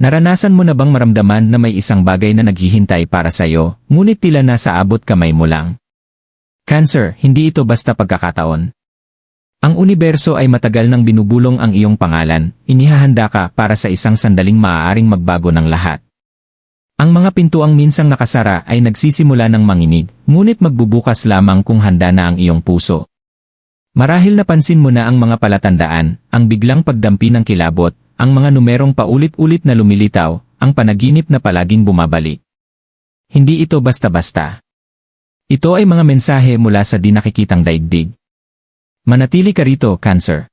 Naranasan mo na bang maramdaman na may isang bagay na naghihintay para sa'yo, ngunit tila nasa abot kamay mo lang? Cancer, hindi ito basta pagkakataon. Ang universo ay matagal nang binubulong ang iyong pangalan, inihahanda ka para sa isang sandaling maaaring magbago ng lahat. Ang mga pintuang minsang nakasara ay nagsisimula ng manginig, ngunit magbubukas lamang kung handa na ang iyong puso. Marahil napansin mo na ang mga palatandaan, ang biglang pagdampi ng kilabot, ang mga numerong paulit-ulit na lumilitaw, ang panaginip na palaging bumabalik. Hindi ito basta-basta. Ito ay mga mensahe mula sa di nakikitang daigdig. Manatili ka rito, Cancer.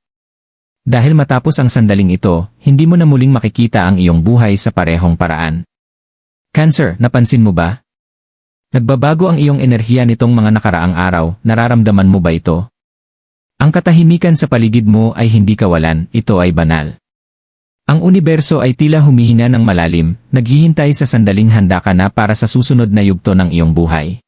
Dahil matapos ang sandaling ito, hindi mo na muling makikita ang iyong buhay sa parehong paraan. Cancer, napansin mo ba? Nagbabago ang iyong enerhiya nitong mga nakaraang araw, nararamdaman mo ba ito? Ang katahimikan sa paligid mo ay hindi kawalan, ito ay banal. Ang universo ay tila humihina ng malalim, naghihintay sa sandaling handa ka na para sa susunod na yugto ng iyong buhay.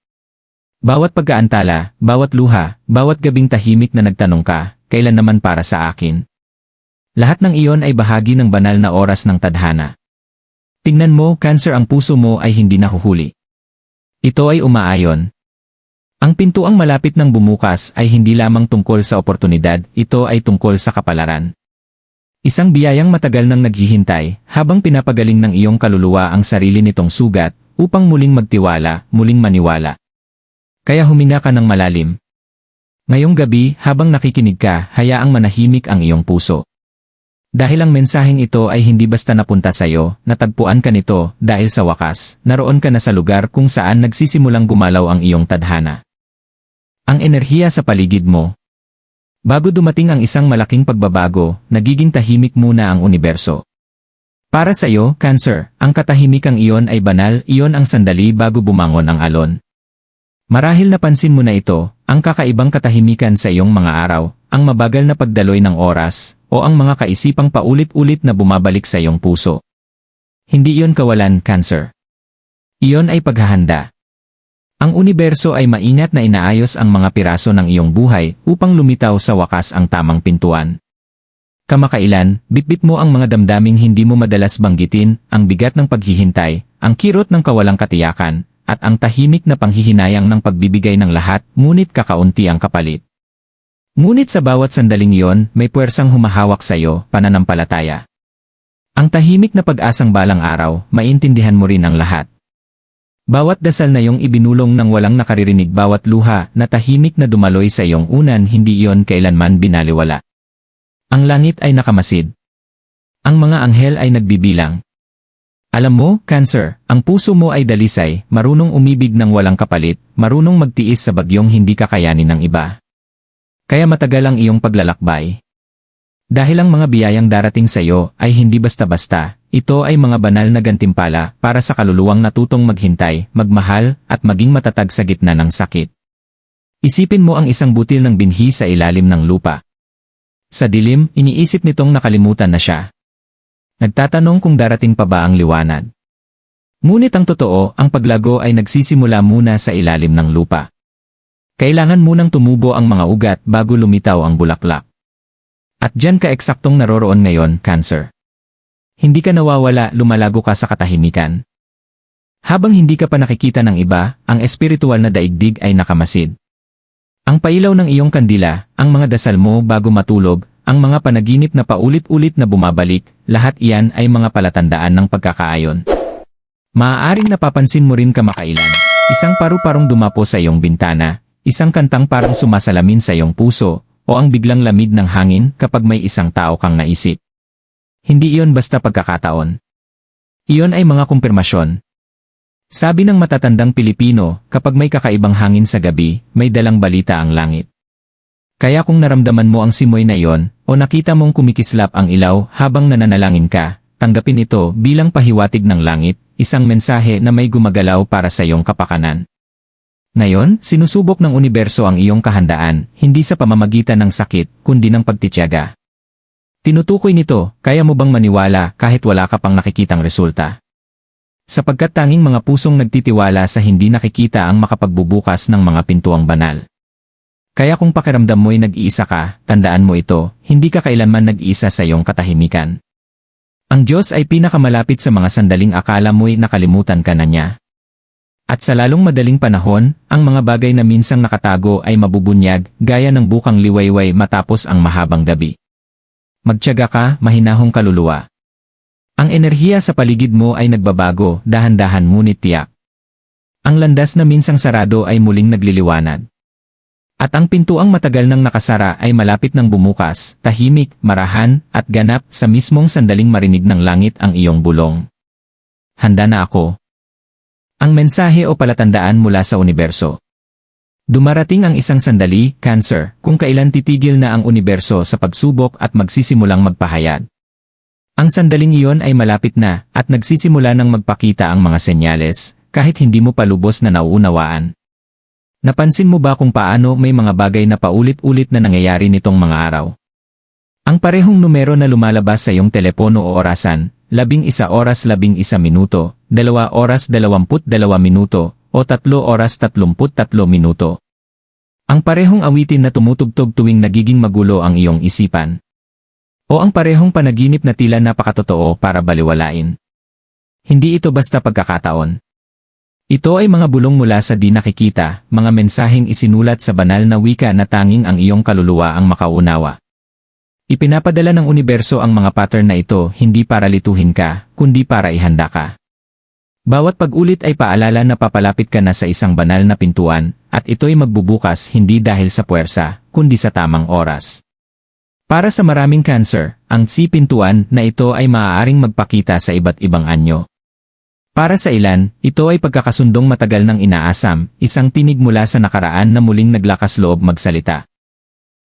Bawat pagkaantala, bawat luha, bawat gabing tahimik na nagtanong ka, kailan naman para sa akin? Lahat ng iyon ay bahagi ng banal na oras ng tadhana. Tingnan mo, cancer ang puso mo ay hindi nahuhuli. Ito ay umaayon. Ang pintuang malapit ng bumukas ay hindi lamang tungkol sa oportunidad, ito ay tungkol sa kapalaran. Isang biyayang matagal nang naghihintay, habang pinapagaling ng iyong kaluluwa ang sarili nitong sugat, upang muling magtiwala, muling maniwala. Kaya huminga ka ng malalim. Ngayong gabi, habang nakikinig ka, hayaang manahimik ang iyong puso. Dahil ang mensaheng ito ay hindi basta napunta sa'yo, natagpuan ka nito, dahil sa wakas, naroon ka na sa lugar kung saan nagsisimulang gumalaw ang iyong tadhana. Ang enerhiya sa paligid mo. Bago dumating ang isang malaking pagbabago, nagiging tahimik muna ang universo. Para sa iyo, Cancer, ang katahimikang iyon ay banal, iyon ang sandali bago bumangon ang alon. Marahil napansin mo na ito, ang kakaibang katahimikan sa iyong mga araw, ang mabagal na pagdaloy ng oras, o ang mga kaisipang paulit-ulit na bumabalik sa iyong puso. Hindi iyon kawalan, Cancer. Iyon ay paghahanda. Ang universo ay maingat na inaayos ang mga piraso ng iyong buhay upang lumitaw sa wakas ang tamang pintuan. Kamakailan, bitbit mo ang mga damdaming hindi mo madalas banggitin, ang bigat ng paghihintay, ang kirot ng kawalang katiyakan, at ang tahimik na panghihinayang ng pagbibigay ng lahat, ngunit kakaunti ang kapalit. Ngunit sa bawat sandaling iyon, may puwersang humahawak sa iyo, pananampalataya. Ang tahimik na pag-asang balang araw, maintindihan mo rin ang lahat. Bawat dasal na iyong ibinulong ng walang nakaririnig bawat luha na tahimik na dumaloy sa iyong unan hindi iyon kailanman binaliwala. Ang langit ay nakamasid. Ang mga anghel ay nagbibilang. Alam mo, Cancer, ang puso mo ay dalisay, marunong umibig ng walang kapalit, marunong magtiis sa bagyong hindi kakayanin ng iba. Kaya matagal ang iyong paglalakbay. Dahil ang mga biyayang darating sa iyo ay hindi basta-basta, ito ay mga banal na gantimpala para sa kaluluwang natutong maghintay, magmahal, at maging matatag sa gitna ng sakit. Isipin mo ang isang butil ng binhi sa ilalim ng lupa. Sa dilim, iniisip nitong nakalimutan na siya. Nagtatanong kung darating pa ba ang liwanag. Ngunit ang totoo, ang paglago ay nagsisimula muna sa ilalim ng lupa. Kailangan munang tumubo ang mga ugat bago lumitaw ang bulaklak. At dyan ka eksaktong naroroon ngayon, Cancer. Hindi ka nawawala, lumalago ka sa katahimikan. Habang hindi ka pa nakikita ng iba, ang espiritual na daigdig ay nakamasid. Ang pailaw ng iyong kandila, ang mga dasal mo bago matulog, ang mga panaginip na paulit-ulit na bumabalik, lahat iyan ay mga palatandaan ng pagkakaayon. Maaaring napapansin mo rin kamakailan, isang paru-parong dumapo sa iyong bintana, isang kantang parang sumasalamin sa iyong puso, o ang biglang lamig ng hangin kapag may isang tao kang naisip. Hindi iyon basta pagkakataon. Iyon ay mga kumpirmasyon, sabi ng matatandang Pilipino, kapag may kakaibang hangin sa gabi, may dalang balita ang langit. Kaya kung naramdaman mo ang simoy na iyon, o nakita mong kumikislap ang ilaw habang nananalangin ka, tanggapin ito bilang pahiwatig ng langit, isang mensahe na may gumagalaw para sa iyong kapakanan. Ngayon, sinusubok ng universo ang iyong kahandaan, hindi sa pamamagitan ng sakit, kundi ng pagtityaga. Tinutukoy nito, kaya mo bang maniwala kahit wala ka pang nakikitang resulta? sapagkat tanging mga pusong nagtitiwala sa hindi nakikita ang makapagbubukas ng mga pintuang banal. Kaya kung pakiramdam mo'y nag-iisa ka, tandaan mo ito, hindi ka kailanman nag-iisa sa iyong katahimikan. Ang Diyos ay pinakamalapit sa mga sandaling akala mo'y nakalimutan ka na niya. At sa lalong madaling panahon, ang mga bagay na minsang nakatago ay mabubunyag, gaya ng bukang liwayway matapos ang mahabang gabi. Magtiyaga ka, mahinahong kaluluwa. Ang enerhiya sa paligid mo ay nagbabago, dahan-dahan ngunit tiyak. Ang landas na minsang sarado ay muling nagliliwanag. At ang pintuang matagal nang nakasara ay malapit ng bumukas, tahimik, marahan, at ganap sa mismong sandaling marinig ng langit ang iyong bulong. Handa na ako. Ang mensahe o palatandaan mula sa universo. Dumarating ang isang sandali, Cancer, kung kailan titigil na ang universo sa pagsubok at magsisimulang magpahayag. Ang sandaling iyon ay malapit na at nagsisimula ng magpakita ang mga senyales, kahit hindi mo pa lubos na nauunawaan. Napansin mo ba kung paano may mga bagay na paulit-ulit na nangyayari nitong mga araw? Ang parehong numero na lumalabas sa iyong telepono o orasan, labing isa oras labing isa minuto, dalawa oras dalawamput dalawa minuto, o tatlo oras tatlumput tatlo minuto. Ang parehong awitin na tumutugtog tuwing nagiging magulo ang iyong isipan. O ang parehong panaginip na tila napakatotoo para baliwalain. Hindi ito basta pagkakataon. Ito ay mga bulong mula sa di nakikita, mga mensaheng isinulat sa banal na wika na tanging ang iyong kaluluwa ang makaunawa. Ipinapadala ng universo ang mga pattern na ito hindi para lituhin ka, kundi para ihanda ka. Bawat pag-ulit ay paalala na papalapit ka na sa isang banal na pintuan, at ito'y magbubukas hindi dahil sa puwersa, kundi sa tamang oras. Para sa maraming cancer, ang si pintuan na ito ay maaaring magpakita sa iba't ibang anyo. Para sa ilan, ito ay pagkakasundong matagal ng inaasam, isang tinig mula sa nakaraan na muling naglakas loob magsalita.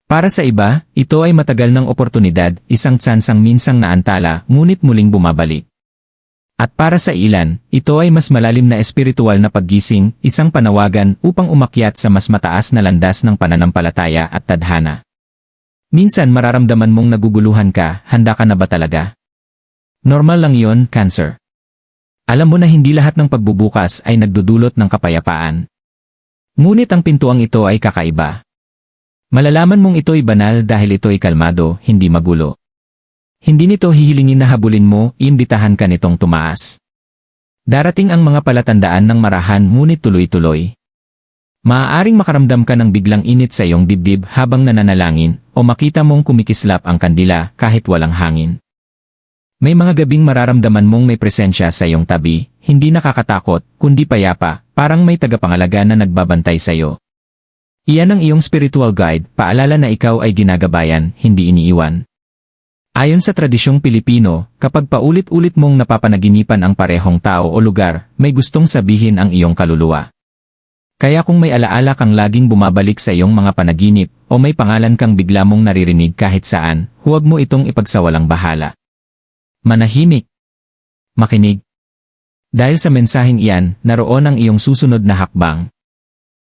Para sa iba, ito ay matagal ng oportunidad, isang tsansang minsang naantala, ngunit muling bumabalik. At para sa ilan, ito ay mas malalim na espiritual na paggising, isang panawagan upang umakyat sa mas mataas na landas ng pananampalataya at tadhana. Minsan mararamdaman mong naguguluhan ka, handa ka na ba talaga? Normal lang yon, cancer. Alam mo na hindi lahat ng pagbubukas ay nagdudulot ng kapayapaan. Ngunit ang pintuang ito ay kakaiba. Malalaman mong ito'y banal dahil ito'y kalmado, hindi magulo. Hindi nito hihilingin na habulin mo, imbitahan ka nitong tumaas. Darating ang mga palatandaan ng marahan ngunit tuloy-tuloy. Maaaring makaramdam ka ng biglang init sa iyong dibdib habang nananalangin o makita mong kumikislap ang kandila kahit walang hangin. May mga gabing mararamdaman mong may presensya sa iyong tabi, hindi nakakatakot, kundi payapa, parang may tagapangalaga na nagbabantay sa iyo. Iyan ang iyong spiritual guide, paalala na ikaw ay ginagabayan, hindi iniiwan. Ayon sa tradisyong Pilipino, kapag paulit-ulit mong napapanaginipan ang parehong tao o lugar, may gustong sabihin ang iyong kaluluwa. Kaya kung may alaala kang laging bumabalik sa iyong mga panaginip, o may pangalan kang bigla mong naririnig kahit saan, huwag mo itong ipagsawalang bahala. Manahimik. Makinig. Dahil sa mensaheng iyan, naroon ang iyong susunod na hakbang.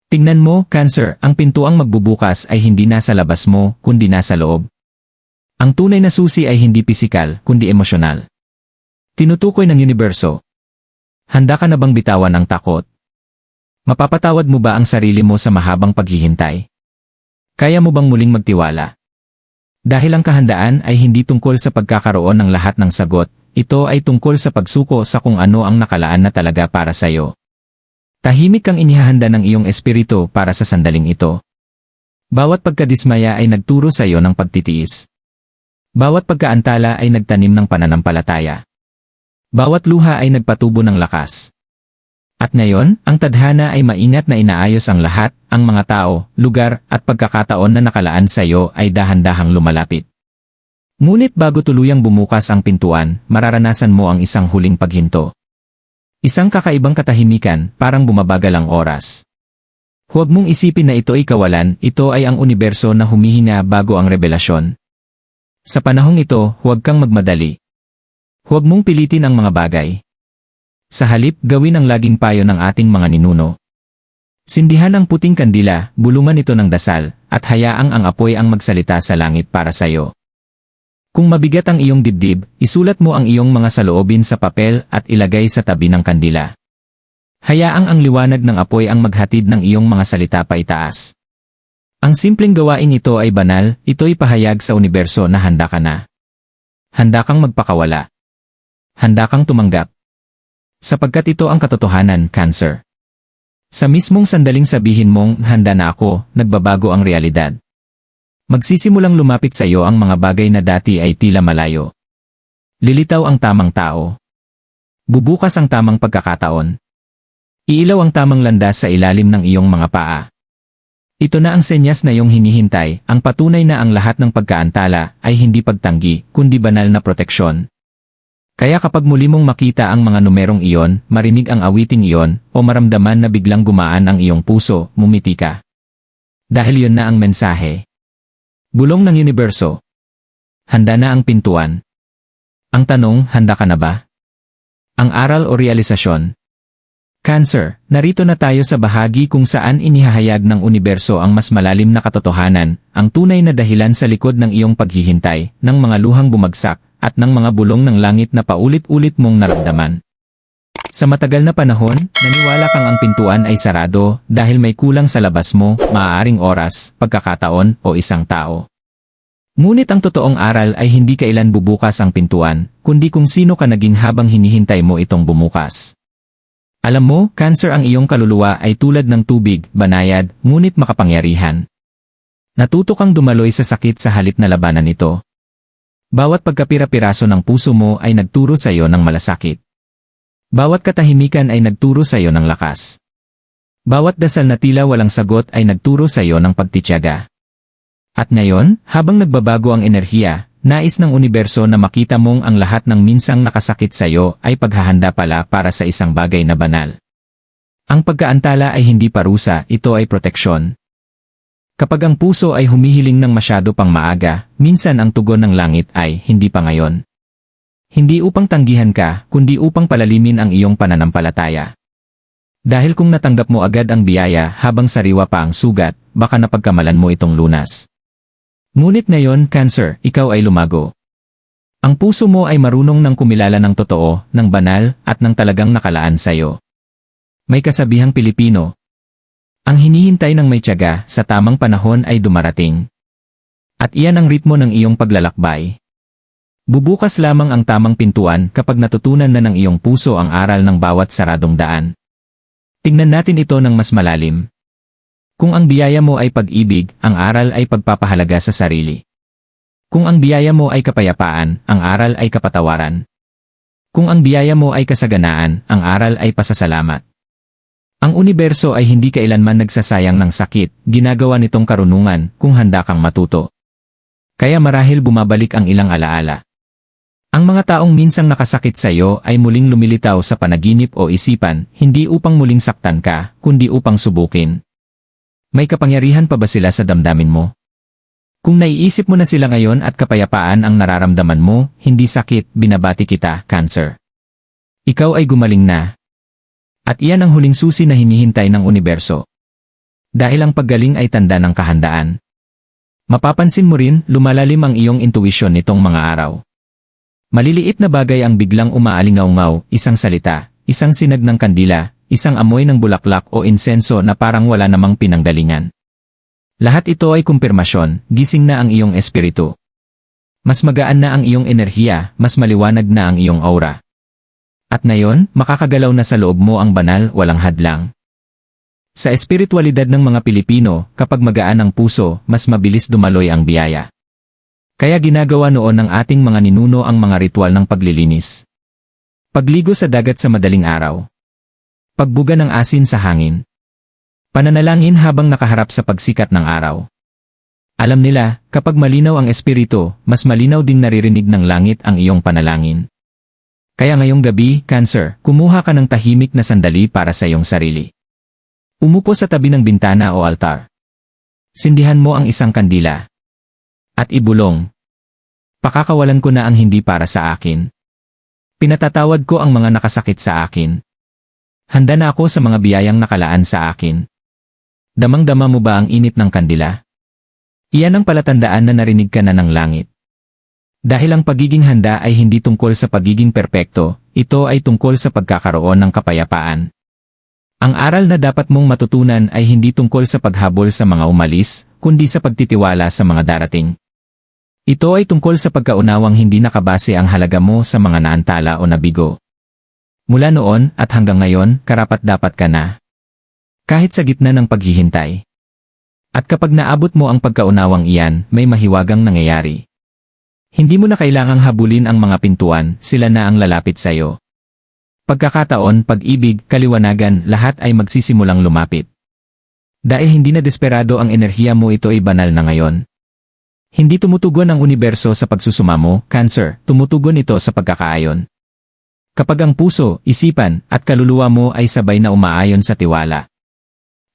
Tingnan mo, Cancer, ang pintuang magbubukas ay hindi nasa labas mo, kundi nasa loob. Ang tunay na susi ay hindi pisikal, kundi emosyonal. Tinutukoy ng universo. Handa ka na bang bitawan ang takot? Mapapatawad mo ba ang sarili mo sa mahabang paghihintay? Kaya mo bang muling magtiwala? Dahil ang kahandaan ay hindi tungkol sa pagkakaroon ng lahat ng sagot, ito ay tungkol sa pagsuko sa kung ano ang nakalaan na talaga para sa iyo. Tahimik kang inihahanda ng iyong espiritu para sa sandaling ito. Bawat pagkadismaya ay nagturo sa iyo ng pagtitiis. Bawat pagkaantala ay nagtanim ng pananampalataya. Bawat luha ay nagpatubo ng lakas. At ngayon, ang tadhana ay maingat na inaayos ang lahat, ang mga tao, lugar, at pagkakataon na nakalaan sa iyo ay dahan-dahang lumalapit. Ngunit bago tuluyang bumukas ang pintuan, mararanasan mo ang isang huling paghinto. Isang kakaibang katahimikan, parang bumabagal ang oras. Huwag mong isipin na ito ay kawalan, ito ay ang universo na humihinga bago ang revelasyon. Sa panahong ito, huwag kang magmadali. Huwag mong pilitin ang mga bagay. Sa halip, gawin ang laging payo ng ating mga ninuno. Sindihan ang puting kandila, bulungan ito ng dasal, at hayaang ang apoy ang magsalita sa langit para sa iyo. Kung mabigat ang iyong dibdib, isulat mo ang iyong mga saloobin sa papel at ilagay sa tabi ng kandila. Hayaang ang liwanag ng apoy ang maghatid ng iyong mga salita pa itaas. Ang simpleng gawain ito ay banal, ito'y pahayag sa universo na handa ka na. Handa kang magpakawala. Handa kang tumanggap. Sapagkat ito ang katotohanan, Cancer. Sa mismong sandaling sabihin mong, handa na ako, nagbabago ang realidad. Magsisimulang lumapit sa iyo ang mga bagay na dati ay tila malayo. Lilitaw ang tamang tao. Bubukas ang tamang pagkakataon. Iilaw ang tamang landas sa ilalim ng iyong mga paa. Ito na ang senyas na iyong hinihintay, ang patunay na ang lahat ng pagkaantala ay hindi pagtanggi, kundi banal na proteksyon. Kaya kapag muli mong makita ang mga numerong iyon, marinig ang awiting iyon, o maramdaman na biglang gumaan ang iyong puso, mumiti ka. Dahil yun na ang mensahe. Bulong ng universo. Handa na ang pintuan. Ang tanong, handa ka na ba? Ang aral o realisasyon. Cancer, narito na tayo sa bahagi kung saan inihahayag ng universo ang mas malalim na katotohanan, ang tunay na dahilan sa likod ng iyong paghihintay, ng mga luhang bumagsak, at ng mga bulong ng langit na paulit-ulit mong naramdaman. Sa matagal na panahon, naniwala kang ang pintuan ay sarado dahil may kulang sa labas mo, maaaring oras, pagkakataon, o isang tao. Ngunit ang totoong aral ay hindi kailan bubukas ang pintuan, kundi kung sino ka naging habang hinihintay mo itong bumukas. Alam mo, cancer ang iyong kaluluwa ay tulad ng tubig, banayad, ngunit makapangyarihan. Natuto kang dumaloy sa sakit sa halip na labanan ito. Bawat pagkapira-piraso ng puso mo ay nagturo sa iyo ng malasakit. Bawat katahimikan ay nagturo sa iyo ng lakas. Bawat dasal na tila walang sagot ay nagturo sa iyo ng pagtityaga. At ngayon, habang nagbabago ang enerhiya, nais ng universo na makita mong ang lahat ng minsang nakasakit sa iyo ay paghahanda pala para sa isang bagay na banal. Ang pagkaantala ay hindi parusa, ito ay proteksyon. Kapag ang puso ay humihiling ng masyado pang maaga, minsan ang tugon ng langit ay hindi pa ngayon. Hindi upang tanggihan ka, kundi upang palalimin ang iyong pananampalataya. Dahil kung natanggap mo agad ang biyaya habang sariwa pa ang sugat, baka napagkamalan mo itong lunas. Ngunit ngayon, Cancer, ikaw ay lumago. Ang puso mo ay marunong ng kumilala ng totoo, ng banal, at ng talagang nakalaan sa iyo. May kasabihang Pilipino. Ang hinihintay ng may tiyaga sa tamang panahon ay dumarating. At iyan ang ritmo ng iyong paglalakbay. Bubukas lamang ang tamang pintuan kapag natutunan na ng iyong puso ang aral ng bawat saradong daan. Tingnan natin ito ng mas malalim. Kung ang biyaya mo ay pag-ibig, ang aral ay pagpapahalaga sa sarili. Kung ang biyaya mo ay kapayapaan, ang aral ay kapatawaran. Kung ang biyaya mo ay kasaganaan, ang aral ay pasasalamat. Ang universo ay hindi kailanman nagsasayang ng sakit, ginagawa nitong karunungan kung handa kang matuto. Kaya marahil bumabalik ang ilang alaala. Ang mga taong minsang nakasakit sa iyo ay muling lumilitaw sa panaginip o isipan, hindi upang muling saktan ka, kundi upang subukin. May kapangyarihan pa ba sila sa damdamin mo? Kung naiisip mo na sila ngayon at kapayapaan ang nararamdaman mo, hindi sakit, binabati kita, cancer. Ikaw ay gumaling na. At iyan ang huling susi na hinihintay ng universo. Dahil ang paggaling ay tanda ng kahandaan. Mapapansin mo rin, lumalalim ang iyong intuition nitong mga araw. Maliliit na bagay ang biglang umaalingaw-ngaw, isang salita, isang sinag ng kandila, isang amoy ng bulaklak o insenso na parang wala namang pinanggalingan. Lahat ito ay kumpirmasyon, gising na ang iyong espiritu. Mas magaan na ang iyong enerhiya, mas maliwanag na ang iyong aura. At ngayon, makakagalaw na sa loob mo ang banal, walang hadlang. Sa espiritualidad ng mga Pilipino, kapag magaan ang puso, mas mabilis dumaloy ang biyaya. Kaya ginagawa noon ng ating mga ninuno ang mga ritual ng paglilinis. Pagligo sa dagat sa madaling araw. Pagbuga ng asin sa hangin. Pananalangin habang nakaharap sa pagsikat ng araw. Alam nila, kapag malinaw ang espiritu, mas malinaw din naririnig ng langit ang iyong panalangin. Kaya ngayong gabi, Cancer, kumuha ka ng tahimik na sandali para sa iyong sarili. Umupo sa tabi ng bintana o altar. Sindihan mo ang isang kandila. At ibulong. Pakakawalan ko na ang hindi para sa akin. Pinatatawad ko ang mga nakasakit sa akin. Handa na ako sa mga biyayang nakalaan sa akin. Damang-dama mo ba ang init ng kandila? Iyan ang palatandaan na narinig ka na ng langit. Dahil ang pagiging handa ay hindi tungkol sa pagiging perpekto, ito ay tungkol sa pagkakaroon ng kapayapaan. Ang aral na dapat mong matutunan ay hindi tungkol sa paghabol sa mga umalis, kundi sa pagtitiwala sa mga darating. Ito ay tungkol sa pagkaunawang hindi nakabase ang halaga mo sa mga naantala o nabigo. Mula noon at hanggang ngayon, karapat-dapat ka na. Kahit sa gitna ng paghihintay. At kapag naabot mo ang pagkaunawang iyan, may mahiwagang nangyayari. Hindi mo na kailangang habulin ang mga pintuan, sila na ang lalapit sa'yo. Pagkakataon, pag-ibig, kaliwanagan, lahat ay magsisimulang lumapit. Dahil hindi na desperado ang enerhiya mo ito ay banal na ngayon. Hindi tumutugon ang universo sa pagsusuma mo, cancer, tumutugon ito sa pagkakaayon. Kapag ang puso, isipan, at kaluluwa mo ay sabay na umaayon sa tiwala.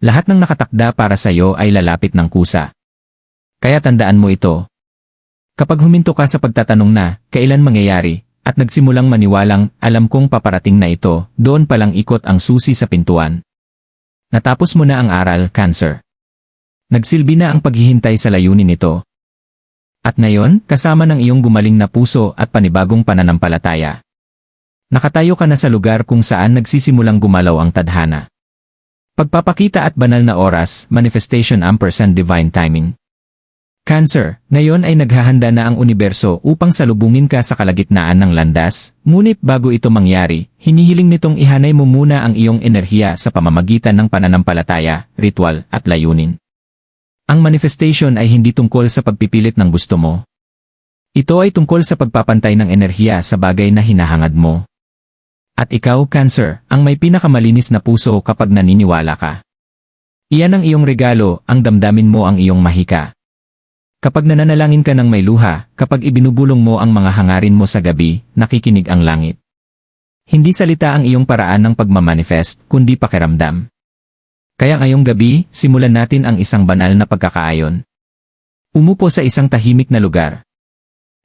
Lahat ng nakatakda para sa iyo ay lalapit ng kusa. Kaya tandaan mo ito. Kapag huminto ka sa pagtatanong na, kailan mangyayari, at nagsimulang maniwalang, alam kong paparating na ito, doon palang ikot ang susi sa pintuan. Natapos mo na ang aral, cancer. Nagsilbi na ang paghihintay sa layunin nito. At ngayon, kasama ng iyong gumaling na puso at panibagong pananampalataya. Nakatayo ka na sa lugar kung saan nagsisimulang gumalaw ang tadhana. Pagpapakita at banal na oras, manifestation ampersand divine timing. Cancer, ngayon ay naghahanda na ang universo upang salubungin ka sa kalagitnaan ng landas, ngunit bago ito mangyari, hinihiling nitong ihanay mo muna ang iyong enerhiya sa pamamagitan ng pananampalataya, ritual, at layunin. Ang manifestation ay hindi tungkol sa pagpipilit ng gusto mo. Ito ay tungkol sa pagpapantay ng enerhiya sa bagay na hinahangad mo. At ikaw, Cancer, ang may pinakamalinis na puso kapag naniniwala ka. Iyan ang iyong regalo, ang damdamin mo ang iyong mahika. Kapag nananalangin ka ng may luha, kapag ibinubulong mo ang mga hangarin mo sa gabi, nakikinig ang langit. Hindi salita ang iyong paraan ng pagmamanifest, kundi pakiramdam. Kaya ngayong gabi, simulan natin ang isang banal na pagkakaayon. Umupo sa isang tahimik na lugar.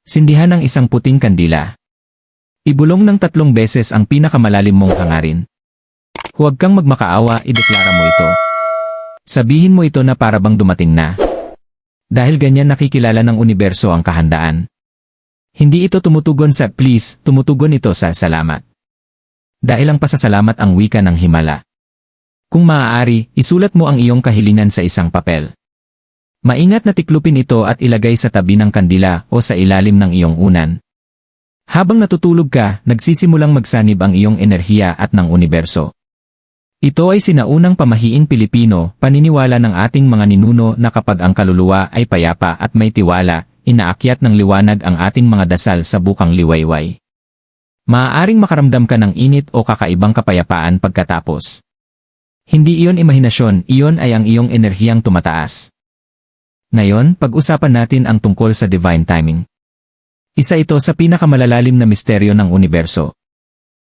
Sindihan ang isang puting kandila. Ibulong ng tatlong beses ang pinakamalalim mong hangarin. Huwag kang magmakaawa, ideklara mo ito. Sabihin mo ito na para bang dumating na. Dahil ganyan nakikilala ng universo ang kahandaan. Hindi ito tumutugon sa please, tumutugon ito sa salamat. Dahil ang pasasalamat ang wika ng himala. Kung maaari, isulat mo ang iyong kahilingan sa isang papel. Maingat na tiklupin ito at ilagay sa tabi ng kandila o sa ilalim ng iyong unan. Habang natutulog ka, nagsisimulang magsanib ang iyong enerhiya at ng universo. Ito ay sinaunang pamahiing Pilipino, paniniwala ng ating mga ninuno na kapag ang kaluluwa ay payapa at may tiwala, inaakyat ng liwanag ang ating mga dasal sa bukang liwayway. Maaaring makaramdam ka ng init o kakaibang kapayapaan pagkatapos. Hindi iyon imahinasyon, iyon ay ang iyong enerhiyang tumataas. Ngayon, pag-usapan natin ang tungkol sa divine timing. Isa ito sa pinakamalalalim na misteryo ng universo.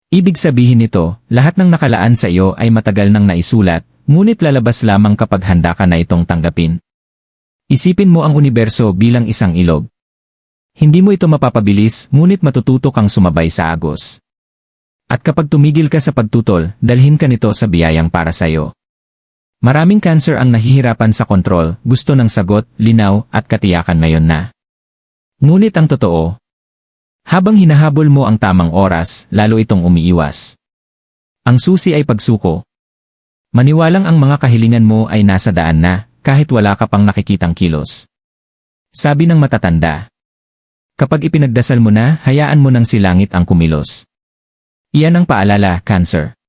Ibig sabihin nito, lahat ng nakalaan sa iyo ay matagal nang naisulat, ngunit lalabas lamang kapag handa ka na itong tanggapin. Isipin mo ang universo bilang isang ilog. Hindi mo ito mapapabilis, ngunit matututo kang sumabay sa agos. At kapag tumigil ka sa pagtutol, dalhin ka nito sa biyayang para sa'yo. Maraming cancer ang nahihirapan sa kontrol, gusto ng sagot, linaw, at katiyakan ngayon na. Ngunit ang totoo, habang hinahabol mo ang tamang oras, lalo itong umiiwas. Ang susi ay pagsuko. Maniwalang ang mga kahilingan mo ay nasa daan na, kahit wala ka pang nakikitang kilos. Sabi ng matatanda. Kapag ipinagdasal mo na, hayaan mo nang silangit ang kumilos. Iyan ang paalala, cancer.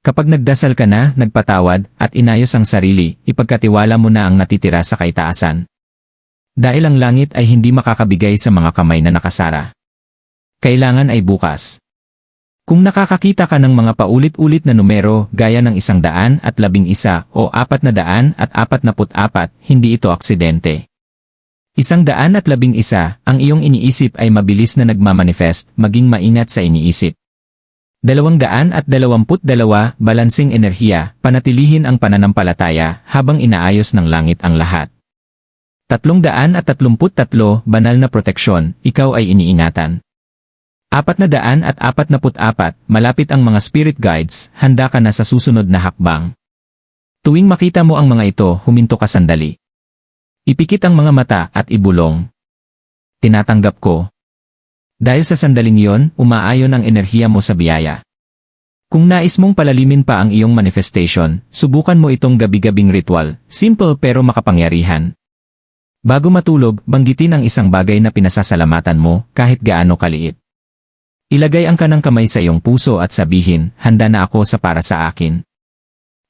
Kapag nagdasal ka na, nagpatawad, at inayos ang sarili, ipagkatiwala mo na ang natitira sa kaitaasan. Dahil ang langit ay hindi makakabigay sa mga kamay na nakasara. Kailangan ay bukas. Kung nakakakita ka ng mga paulit-ulit na numero gaya ng isang daan at labing isa o apat na daan at apat na apat, hindi ito aksidente. Isang daan at labing isa, ang iyong iniisip ay mabilis na nagmamanifest, maging maingat sa iniisip. Dalawang daan at dalawamput dalawa, balansing enerhiya, panatilihin ang pananampalataya habang inaayos ng langit ang lahat. Tatlong daan at tatlumput tatlo, banal na proteksyon, ikaw ay iniingatan. Apat na daan at apat na put apat, malapit ang mga spirit guides, handa ka na sa susunod na hakbang. Tuwing makita mo ang mga ito, huminto ka sandali. Ipikit ang mga mata at ibulong. Tinatanggap ko, dahil sa sandaling yon, umaayon ang enerhiya mo sa biyaya. Kung nais mong palalimin pa ang iyong manifestation, subukan mo itong gabi-gabing ritual, simple pero makapangyarihan. Bago matulog, banggitin ang isang bagay na pinasasalamatan mo kahit gaano kaliit. Ilagay ang kanang kamay sa iyong puso at sabihin, handa na ako sa para sa akin.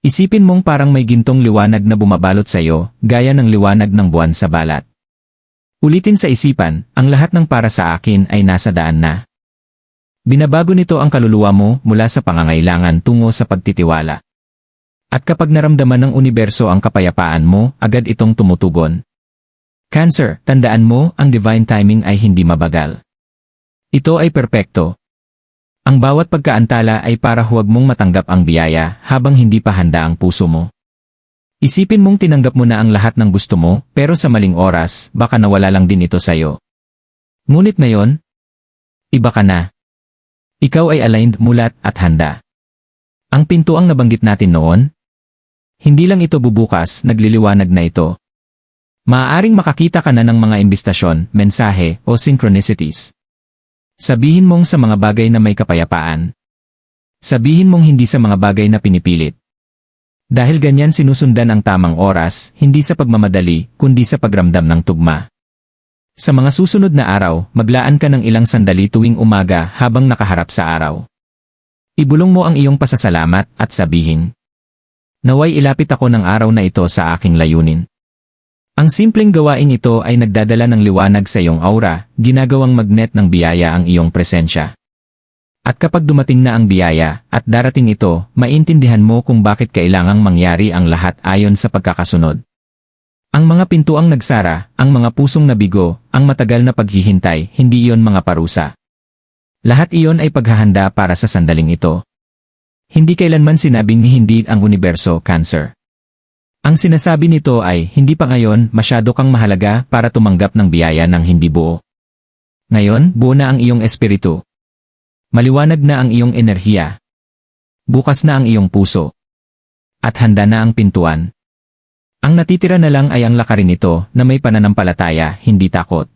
Isipin mong parang may gintong liwanag na bumabalot sa iyo, gaya ng liwanag ng buwan sa balat. Ulitin sa isipan, ang lahat ng para sa akin ay nasa daan na. Binabago nito ang kaluluwa mo mula sa pangangailangan tungo sa pagtitiwala. At kapag naramdaman ng universo ang kapayapaan mo, agad itong tumutugon. Cancer, tandaan mo, ang divine timing ay hindi mabagal. Ito ay perpekto. Ang bawat pagkaantala ay para huwag mong matanggap ang biyaya habang hindi pa handa ang puso mo. Isipin mong tinanggap mo na ang lahat ng gusto mo, pero sa maling oras, baka nawala lang din ito sa'yo. Ngunit ngayon, iba ka na. Ikaw ay aligned, mulat, at handa. Ang pintuang nabanggit natin noon, hindi lang ito bubukas, nagliliwanag na ito. Maaaring makakita ka na ng mga imbistasyon, mensahe, o synchronicities. Sabihin mong sa mga bagay na may kapayapaan. Sabihin mong hindi sa mga bagay na pinipilit. Dahil ganyan sinusundan ang tamang oras, hindi sa pagmamadali, kundi sa pagramdam ng tugma. Sa mga susunod na araw, maglaan ka ng ilang sandali tuwing umaga habang nakaharap sa araw. Ibulong mo ang iyong pasasalamat at sabihin. Naway ilapit ako ng araw na ito sa aking layunin. Ang simpleng gawain ito ay nagdadala ng liwanag sa iyong aura, ginagawang magnet ng biyaya ang iyong presensya. At kapag dumating na ang biyaya, at darating ito, maintindihan mo kung bakit kailangang mangyari ang lahat ayon sa pagkakasunod. Ang mga pintuang nagsara, ang mga pusong nabigo, ang matagal na paghihintay, hindi iyon mga parusa. Lahat iyon ay paghahanda para sa sandaling ito. Hindi kailanman sinabing hindi ang universo cancer. Ang sinasabi nito ay, hindi pa ngayon, masyado kang mahalaga para tumanggap ng biyaya ng hindi buo. Ngayon, buo na ang iyong espiritu. Maliwanag na ang iyong enerhiya. Bukas na ang iyong puso. At handa na ang pintuan. Ang natitira na lang ay ang lakarin nito na may pananampalataya, hindi takot.